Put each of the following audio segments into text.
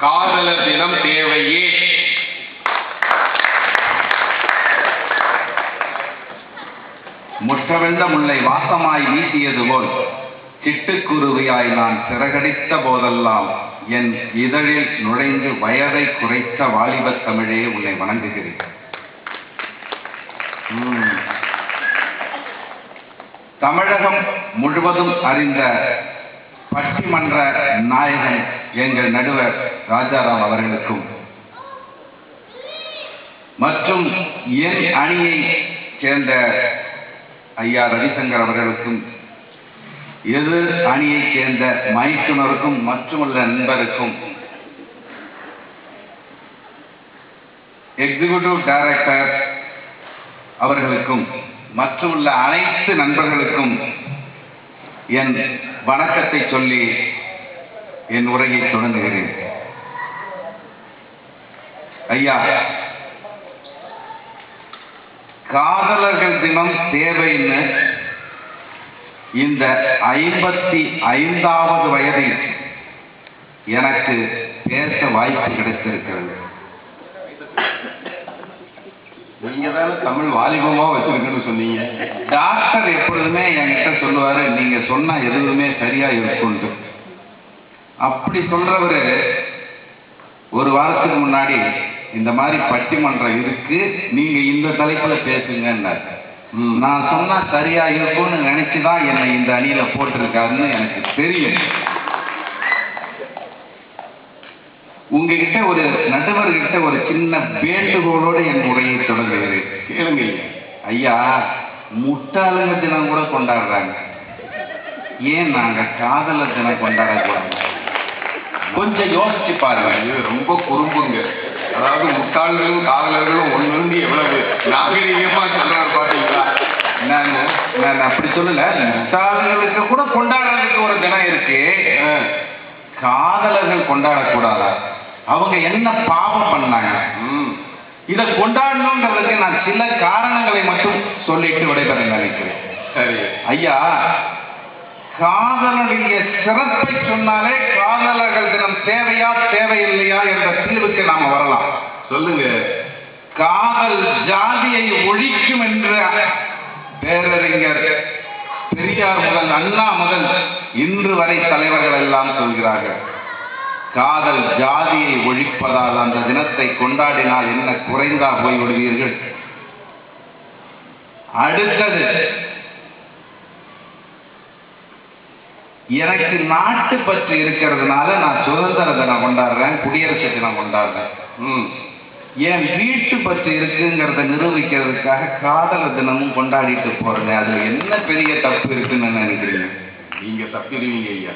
காதலர் தினம் தேவையே. முற்றவென்ற முல்லை வாசமாய் வீசியது போல் சிட்டுக்குருவியாய் நான் சிறகடித்த போதெல்லாம் என் இதழில் நுழைந்து வயதை குறைத்த வாலிபத் தமிழே உன்னை வணங்குகிறேன். தமிழகம் முழுவதும் அறிந்த பட்டிமன்ற நாயகன் எங்கள் நடுவர் ராஜாராம் அவர்களுக்கும். மற்றும் என் அணியை சேர்ந்த ஐயா ரவிசங்கர் அவர்களுக்கும் எது அணியை சேர்ந்த மைத்துனருக்கும் மற்றுமுள்ள நண்பருக்கும் எக்ஸிகியூட்டிவ் டைரக்டர் அவர்களுக்கும் மற்றுமுள்ள அனைத்து நண்பர்களுக்கும் என் வணக்கத்தை சொல்லி என் உரையை தொடங்குகிறேன். ஐயா காதலர்கள் தினம் தேவைன்னு இந்த ஐம்பத்தி ஐந்தாவது வயதில் எனக்கு பேச வாய்ப்பு கிடைத்திருக்கிறது. நீங்க தானே தமிழ் வாலிபமா வச்சிருக்குன்னு சொன்னீங்க. டாக்டர் எப்பொழுதுமே என்கிட்ட சொல்லுவாரு நீங்க சொன்னா எதுவுமே சரியா இருக்கும்ட்டு. அப்படி சொல்றவரு ஒரு வாரத்துக்கு முன்னாடி இந்த மாதிரி பட்டிமன்றம் இருக்கு நீங்க இந்த தலைப்புல பேசுங்கன்னாரு. நான் சொன்னா சரியா இருக்கும்னு நினைச்சுதான் என்னை இந்த அணியில போட்டிருக்காருன்னு எனக்கு தெரியும் உங்ககிட்ட ஒரு நடுவர்கிட்ட ஒரு சின்ன வேண்டுகோளோடு என் உரையை தொடங்குகிறேன். கேளுங்க ஐயா. முட்டாளுங்க தினம் கூட கொண்டாடுறாங்க. ஏன் நாங்க காதலர் தினம் கொண்டாடக்கூடாது? கொஞ்சம் யோசிச்சு பாருங்க இது ரொம்ப குறும்புங்க. அதாவது முட்டாள்களும் காதலர்களும் ஒண்ணு வந்து எவ்வளவு நாகரீகமா சொல்றாரு பாத்தீங்களா? நான் நான் அப்படி சொல்லல. முட்டாளுங்களுக்கு கூட கொண்டாடுறதுக்கு ஒரு தினம் இருக்கு. காதலர்கள் கொண்டாடக்கூடாதா? அவங்க என்ன பாவம் பண்ணாங்க? இதை கொண்டாடணுங்கிறதுக்கு நான் சில காரணங்களை மட்டும் சொல்லிட்டு விடைபெற நினைக்கிறேன். சரி. ஐயா காதலனுடைய சிறப்பை சொன்னாலே காதலர்கள் தினம் தேவையா தேவையில்லையா என்ற தீர்வுக்கு நாம வரலாம். சொல்லுங்க. காதல் ஜாதியை ஒழிக்கும் என்ற பேரறிஞர் பெரியார் முதல் அண்ணா முதல் இன்று வரை தலைவர்கள் எல்லாம் சொல்கிறார்கள். காதல் ஜாதியை ஒழிப்பதால் அந்த தினத்தை கொண்டாடினால் என்ன குறைந்தா போய் விடுவீர்கள் அடுத்தது எனக்கு நாட்டு பற்று இருக்கிறதுனால நான் சுதந்திர தினம் கொண்டாடுறேன் குடியரசு தினம் கொண்டாடுறேன். ம். என் வீட்டு பற்று இருக்குங்கிறத நிரூபிக்கிறதுக்காக காதல தினமும் கொண்டாடிட்டு போறேன் அது என்ன பெரிய தப்பு இருக்குன்னு நினைக்கிறீங்க? நீங்க தப்பிடுவீங்க ஐயா.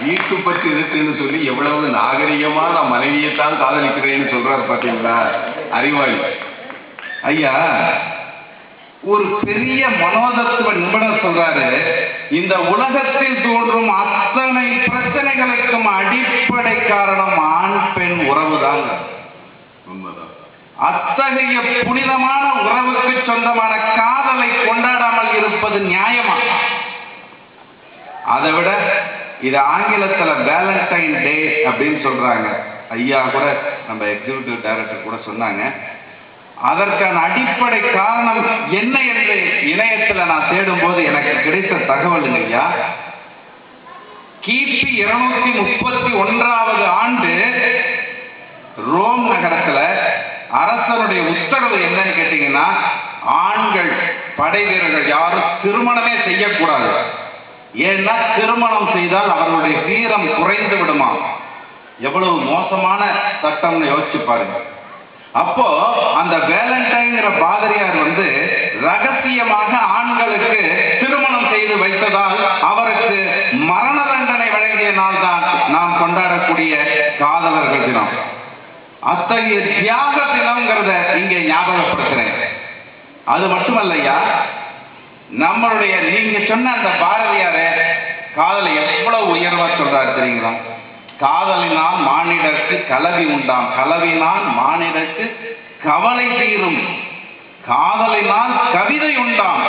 வீட்டு பற்றி இருக்குன்னு சொல்லி எவ்வளவு நாகரிகமா நான் மனைவியைத்தான் காதலிக்கிறேன்னு சொல்றாரு பாத்தீங்களா? அறிவாளி. ஐயா ஒரு பெரிய மனோதத்துவ நிபுணர் சொல்றாரு இந்த உலகத்தில் தோன்றும் அத்தனை பிரச்சனைகளுக்கும் அடிப்படை காரணம் ஆண் பெண் உண்மைதான். அத்தகைய புனிதமான உறவுக்கு சொந்தமான காதலை கொண்டாடாமல் இருப்பது நியாயமா? அதை விட இது ஆங்கிலத்தில் வேலண்டைன் டே அப்படின்னு சொல்றாங்க. ஐயா கூட நம்ம எக்ஸிகியூட்டிவ் டைரக்டர் கூட சொன்னாங்க. அதற்கான அடிப்படை காரணம் என்ன என்று இணையத்தில் நான் தேடும்போது எனக்கு கிடைத்த தகவல் ஐயா கிபி இருநூத்தி முப்பத்தி ஒன்றாவது ஆண்டு ரோம் நகரத்தில் அரசருடைய உத்தரவு என்னன்னு கேட்டீங்கன்னா ஆண்கள் படை வீரர்கள் யாரும் திருமணமே செய்யக்கூடாது. ஏன்னா திருமணம் செய்தால் அவர்களுடைய வீரம் குறைந்து விடுமா? எவ்வளவு மோசமான சட்டம்னு யோசிச்சு பாருங்க. அப்போ அந்த வேலண்டைன்ங்கிற பாதிரியார் வந்து ரகசியமாக ஆண்களுக்கு திருமணம் செய்து வைத்ததால் அவருக்கு மரண தண்டனை வழங்கிய நாள் தான் நாம் கொண்டாடக்கூடிய காதலர்கள் தினம். அத்தகைய தியாக தினம்ங்கிறத இங்கே ஞாபகப்படுத்துறேன். அது மட்டுமல்லையா நம்மளுடைய நீங்க சொன்ன அந்த பாரதியாரே காதலை எவ்வளவு உயர்வா சொல்றாரு தெரியுங்களா? காதலினால் மானிடர்க்கு கலவி உண்டாம் கலவினால் மானிடர்க்கு கவலை தீரும். காதலினால் கவிதை உண்டாம்.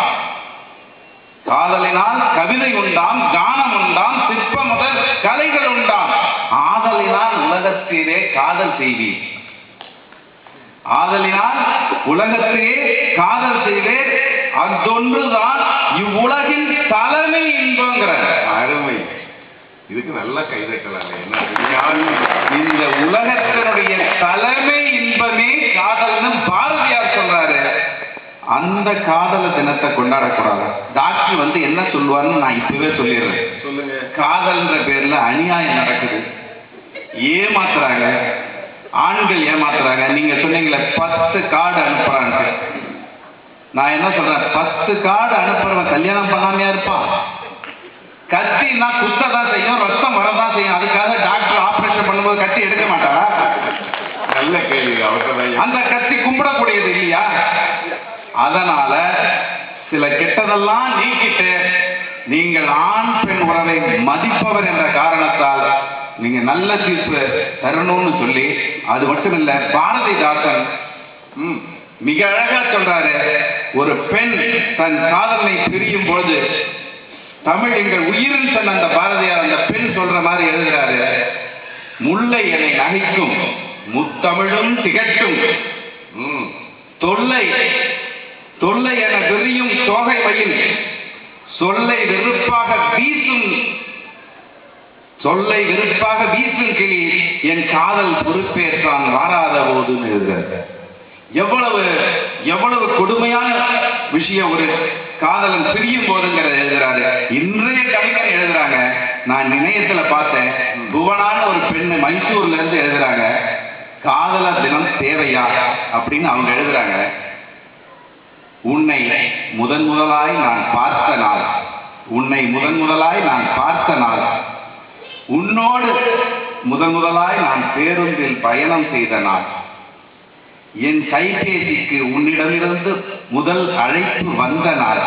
காதலினால் கவிதை உண்டாம் கானம் உண்டாம் சிற்ப முதல் கலைகள் உண்டாம். ஆதலினால் காதல் செய்வீர். ஆதலினால் உலகத்திலே காதல் செய்வேன் அத்தொன்றுதான் இவ்வுலகின் தலைமை இன்பங்கிற அருமை. இதுக்கு நல்ல கைதட்டலாம். இந்த உலகத்தினுடைய தலைமை இன்பமே காதல்னு பாரதியார் சொல்றாரு. அந்த காதல தினத்தை கொண்டாடக்கூடாது. டாக்டர் வந்து என்ன சொல்லுவாருன்னு நான் இப்பவே சொல்லிடுறேன். சொல்லுங்க. காதல்ன்ற பேர்ல அநியாயம் நடக்குது. ஏமாத்துறாங்க. ஆண்கள் ஏமாத்துறாங்க. நீங்க சொன்னீங்களே பத்து கார்டு அனுப்புறான்ட்டு நான் என்ன சொல்றேன்? பத்து கார்டு அனுப்புறவன் கல்யாணம் பண்ணாமையா இருப்பான். கத்தினா குத்ததான் செய்யும் ரத்தம் வரதான் செய்யும். அதுக்காக டாக்டர் ஆபரேஷன் பண்ணும்போது கத்தி எடுக்க மாட்டாரா? நல்ல கேள்வி அந்த கத்தி கும்பிடக்கூடியது இல்லையா? அதனால சில கெட்டதெல்லாம் நீக்கிட்டு நீங்கள் ஆண் பெண் உறவை மதிப்பவர் என்ற காரணத்தால் நீங்க நல்ல தீர்ப்பு தரணும்னு சொல்லி அது மட்டும் இல்ல பாரதிதாசன் ம், மிக அழகா சொல்றாரு. ஒரு பெண் தன் காதலனை பிரியும் பொழுது தமிழ் எங்கள் உயிரில் சொன்ன அந்த பாரதியார் அந்த பெண் சொல்ற மாதிரி எழுதுகிறாரு முல்லை என்னை நகைக்கும் முத்தமிழும் திகட்டும் ம். தொல்லை தொல்லை என விரியும் தோகை மயில். சொல்லை வெறுப்பாக வீசும் சொல்லை வெறுப்பாக வீசும் கிளி என் காதல் பொறுப்பேற்றான் வாராத போதுன்னு எழுதுகிறார் எவ்வளவு எவ்வளவு கொடுமையான விஷயம் ஒரு காதலன் பிரியும் போதுங்கிறத எழுதுறாரு. இன்றைய கவிஞர் எழுதுறாங்க. நான் இணையத்துல பார்த்தேன். புவனான ஒரு பெண்ணு மைசூர்ல இருந்து எழுதுறாங்க. காதலர் தினம் தேவையா? அப்படின்னு அவங்க எழுதுறாங்க. உன்னை முதன் முதலாய் நான் பார்த்த நாள். உன்னை முதன் முதலாய் நான் பார்த்த நாள். உன்னோடு முதன் முதலாய் நான் பேருந்தில் பயணம் செய்த நாள். என் கைபேசிக்கு உன்னிடமிருந்து முதல் அழைப்பு வந்த நாள்.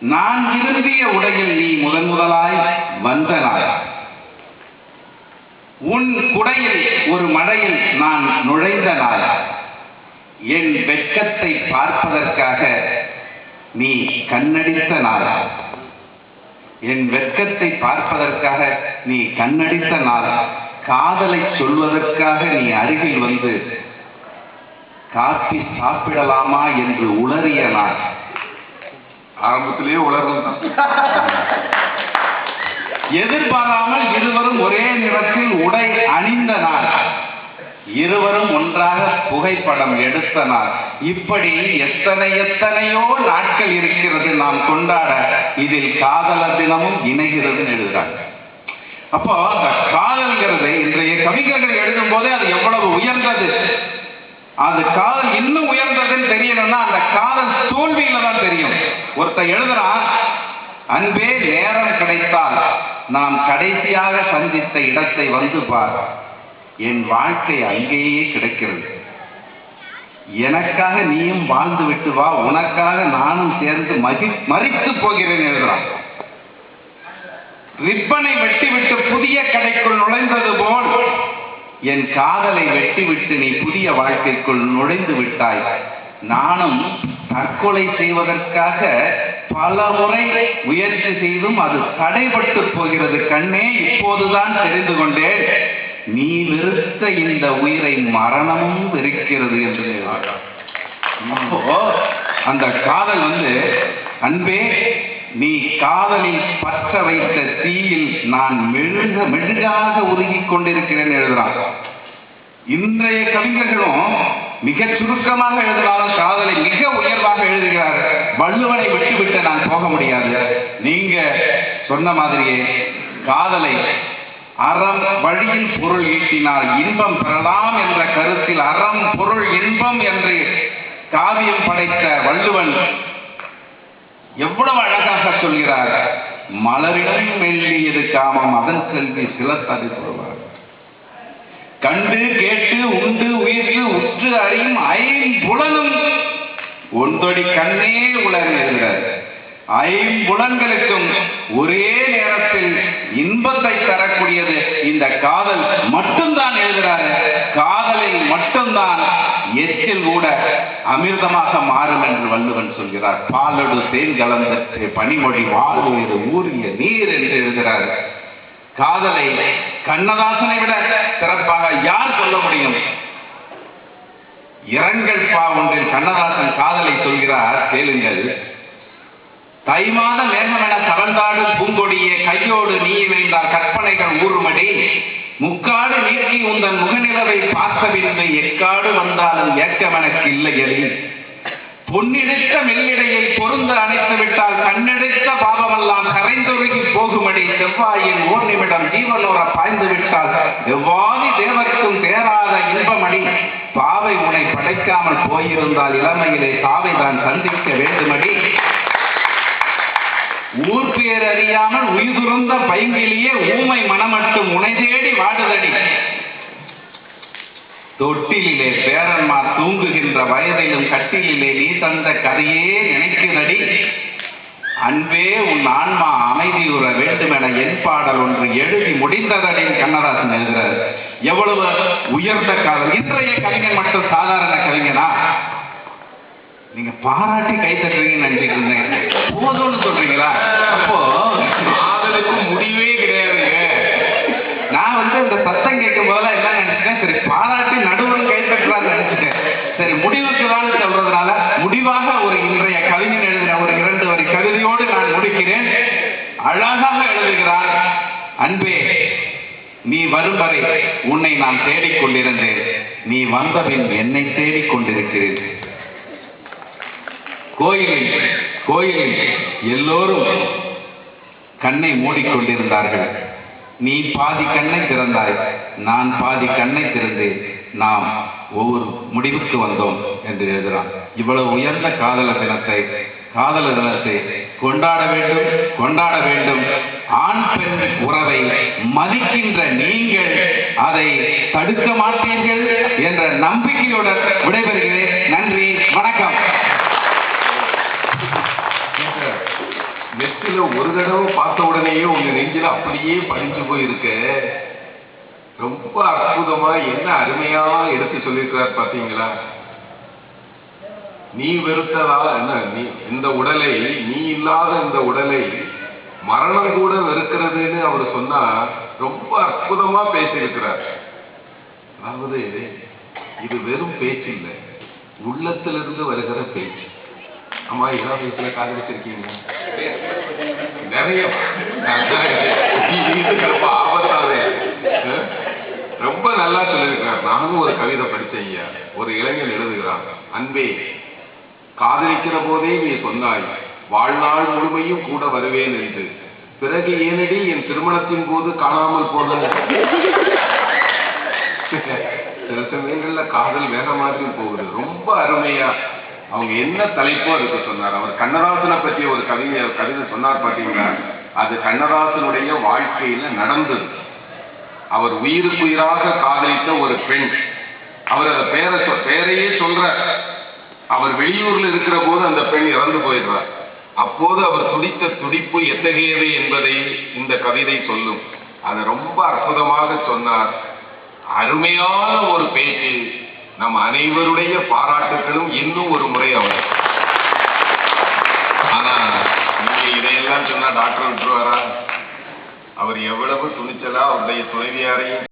நான் விரும்பிய உடையில் நீ முதன் முதலாய் வந்த நாள். உன் குடையில் ஒரு மழையில் நான் நுழைந்த நாள். என் வெட்கத்தை பார்ப்பதற்காக நீ கண்ணடித்த நாள். என் வெட்கத்தை பார்ப்பதற்காக நீ கண்ணடித்த நாள். காதலை சொல்வதற்காக நீ அருகில் வந்து காப்பி சாப்பிடலாமா என்று உளறிய நாள் ஆரம்பத்திலேயே உலகம் தான். எதிர்பாராமல் இருவரும் ஒரே நிறத்தில் உடை அணிந்த நாள் இருவரும் ஒன்றாக புகைப்படம் எடுத்த நாள் இப்படி எத்தனை எத்தனையோ நாட்கள் இருக்கிறது நாம் கொண்டாட இதில் காதலர் தினமும் இணைகிறதுன்னு எழுதுறாங்க. அப்போ அந்த காதல்ங்கிறது இன்றைய கவிஞர்கள் எழுதும் போதே அது எவ்வளவு உயர்ந்தது. அந்த காதல் இன்னும் உயர்ந்ததுன்னு தெரியணும்னா அந்த காதல் தோல்வியில தான் தெரியும். ஒருத்தன் எழுதுறான் அன்பே நேரம் கிடைத்தால் நாம் கடைசியாக சந்தித்த இடத்தை வந்து பார். என் வாழ்க்கை அங்கேயே கிடைக்கிறது. எனக்காக நீயும் வாழ்ந்து விட்டு வா. உனக்காக நானும் சேர்ந்து மகி மறித்து போகிறேன் எழுதுறான் ரிப்பனை வெட்டிவிட்டு புதிய கடைக்குள் நுழைந்தது போல் என் காதலை வெட்டிவிட்டு நீ புதிய வாழ்க்கைக்குள் நுழைந்து விட்டாய். நானும் தற்கொலை செய்வதற்காக பல முறை முயற்சி செய்தும் அது தடைபட்டு போகிறது கண்ணே இப்போதுதான் தெரிந்து கொண்டேன். நீ வெறுத்த இந்த உயிரை மரணமும் வெறுக்கிறது என்று அந்த காதல் வந்து அன்பே நீ காதலில் பற்ற வைத்த தீயில் நான் மெழுக மெழுகாக உருகி கொண்டிருக்கிறேன் எழுதுறான். இன்றைய கவிஞர்களும் மிக சுருக்கமாக எழுதினாலும் காதலை மிக உயர்வாக எழுதுகிறார். வள்ளுவனை விட்டுவிட்டு நான் போக முடியாது. நீங்க சொன்ன மாதிரியே காதலை அறம் வழியில் பொருள் ஈட்டினால் இன்பம் பெறலாம் என்ற கருத்தில் அறம் பொருள் இன்பம் என்று காவியம் படைத்த வள்ளுவன் எவ்வளவு அழகாக சொல்கிறார்? மலரிடம் மெல்லியது காமம் அதன் செல்வி சிலத்தது சொல்வார். கண்டு கேட்டு உண்டு உயிர்த்து உற்று அறியும் ஐம்புலனும் ஒன்றொடி கண்ணே உலர்ந்திருந்தார் ஐம்புலன்களுக்கும் ஒரே நேரத்தில் இன்பத்தை தரக்கூடியது இந்த காதல் மட்டும்தான் எழுதுகிறாரு காதலில் மட்டும்தான் எச்சில் கூட அமிர்தமாக மாறும் என்று வள்ளுவன் சொல்கிறார். பாலடு தேன் கலந்தற்று பனிமொழி வாழ்வு ஊரிய நீர் என்று எழுதுகிறார். காதலை கண்ணதாசனை விட சிறப்பாக யார் சொல்ல முடியும்? இரங்கல் பா ஒன்றில் கண்ணதாசன் காதலை சொல்கிறார். கேளுங்கள். தைமான மேகமென தவழ்ந்தாடு பூங்கொடியே கையோடு நீ இணைந்தால் கற்பனைகள் ஊறுமடி. முக்காடு நீக்கி உந்தன் முகநிலவை பார்த்த எக்காடு வந்தாலும் ஏக்கமெனக்கு இல்லையடி பொன்னிடைத்த மெல்லிடையை பொருந்த அணைத்து விட்டால் கண்ணெடுத்த பாவமெல்லாம் கரைந்துருகி போகுமடி செவ்வாயின் ஓர் நிமிடம் ஜீவனோர பாய்ந்து விட்டால் எவ்வாறு தேவர்க்கும் தேராத இன்பமணி? பாவை உனை படைக்காமல் போயிருந்தால் இளமையிலே சாவை தான் சந்திக்க வேண்டுமடி. ஊர் பேர் அறியாமல் உயிர்ந்த பைங்கிலேயே ஊமை மனமட்டும் உனை தேடி வாடுதடி. தொட்டிலே பேரன்மா தூங்குகின்ற வயதிலும் கட்டிலே நீ தந்த கதையே நினைக்குதடி. அன்பே உன் ஆன்மா அமைதியுற வேண்டுமென என் பாடல் ஒன்று எழுதி முடிந்ததடி கண்ணதாசன் எழுதுகிறார். எவ்வளவு உயர்ந்த காதல் இன்றைய கவிஞன் மட்டும் சாதாரண கவிஞனா? நீங்க பாராட்டி கை தட்டுறீங்கன்னு நினைச்சிட்டு இருந்தேன். போதும்னு சொல்றீங்களா? அப்போ காதலுக்கு முடிவே கிடையாதுங்க. நான் வந்து இந்த சத்தம் கேட்கும் போதெல்லாம் என்ன நினைச்சிட்டேன்? சரி பாராட்டி நடுவரும் கை தட்டுறான்னு நினைச்சிட்டேன். சரி முடிவுக்கு தான் சொல்றதுனால முடிவாக ஒரு இன்றைய கவிஞன் எழுதின ஒரு இரண்டு வரி கவிதையோடு நான் முடிக்கிறேன். அழகாக எழுதுகிறார் அன்பே நீ வரும் வரை உன்னை நான் தேடிக்கொண்டிருந்தேன். நீ வந்தபின் என்னை தேடிக் கொண்டிருக்கிறேன் கோயிலில் கோயிலில் எல்லோரும் கண்ணை மூடிக்கொண்டிருந்தார்கள். நீ பாதி கண்ணை திறந்தாய் நான் பாதி கண்ணை திறந்தேன். நாம் ஒவ்வொரு முடிவுக்கு வந்தோம் என்று எழுதுகிறான். இவ்வளவு உயர்ந்த காதல தினத்தை காதல தினத்தை கொண்டாட வேண்டும் கொண்டாட வேண்டும். ஆண் பெண் உறவை மதிக்கின்ற நீங்கள் அதை தடுக்க மாட்டீர்கள் என்ற நம்பிக்கையுடன் விடைபெறுகிறேன். நன்றி வணக்கம். நெத்தில ஒரு தடவை பார்த்த உடனேயே உங்க நெஞ்சில அப்படியே பதிஞ்சு போயிருக்க. ரொம்ப அற்புதமா என்ன அருமையா எடுத்து சொல்லியிருக்கிறார் பாத்தீங்களா நீ வெறுத்ததா என்ன நீ இந்த உடலை நீ இல்லாத இந்த உடலை மரணம் கூட வெறுக்கிறதுன்னு அவர் சொன்னா ரொம்ப அற்புதமா பேசியிருக்கிறார். அதாவது இது வெறும் பேச்சு இல்லை உள்ளத்திலிருந்து வருகிற பேச்சு. அம்மா இதான் வயசுல காதலிச்சிருக்கீங்க. நிறைய ரொம்ப ஆபத்தாவே ரொம்ப நல்லா சொல்லியிருக்கிறார். நானும் ஒரு கவிதை படிச்சேன் ஐயா. ஒரு இளைஞன் எழுதுகிறான். அன்பே காதலிக்கிற போதே நீ சொன்னாய் வாழ்நாள் முழுமையும் கூட வருவேன் என்று. பிறகு ஏனடி என் திருமணத்தின் போது காணாமல் போனது? சில சமயங்கள்ல காதல் வேற மாதிரி போகுது. ரொம்ப அருமையா அவங்க என்ன தலைப்போ அதுக்கு சொன்னார். அவர் கண்ணதாசனை பற்றி ஒரு கவிதை கவிதை சொன்னார் பார்த்தீங்களா? அது கண்ணதாசனுடைய வாழ்க்கையில நடந்தது. அவர் உயிருக்குயிராக காதலித்த ஒரு பெண். அவர் அந்த பேரை சொ- பேரையே சொல்றார். அவர் வெளியூர்ல இருக்கிற போது அந்த பெண் இறந்து போயிடுறார் அப்போது அவர் துடித்த துடிப்பு எத்தகையது என்பதை இந்த கவிதை சொல்லும். அதை ரொம்ப அற்புதமாக சொன்னார். அருமையான ஒரு பேச்சு. நம் அனைவருடைய பாராட்டுகளும் இன்னும் ஒரு முறை அவர் ஆனா நீங்க இதையெல்லாம் சொன்னா டாக்டர் விட்டுருவாரா? அவர் எவ்வளவு துணிச்சலா அவருடைய துணைவியாரையும்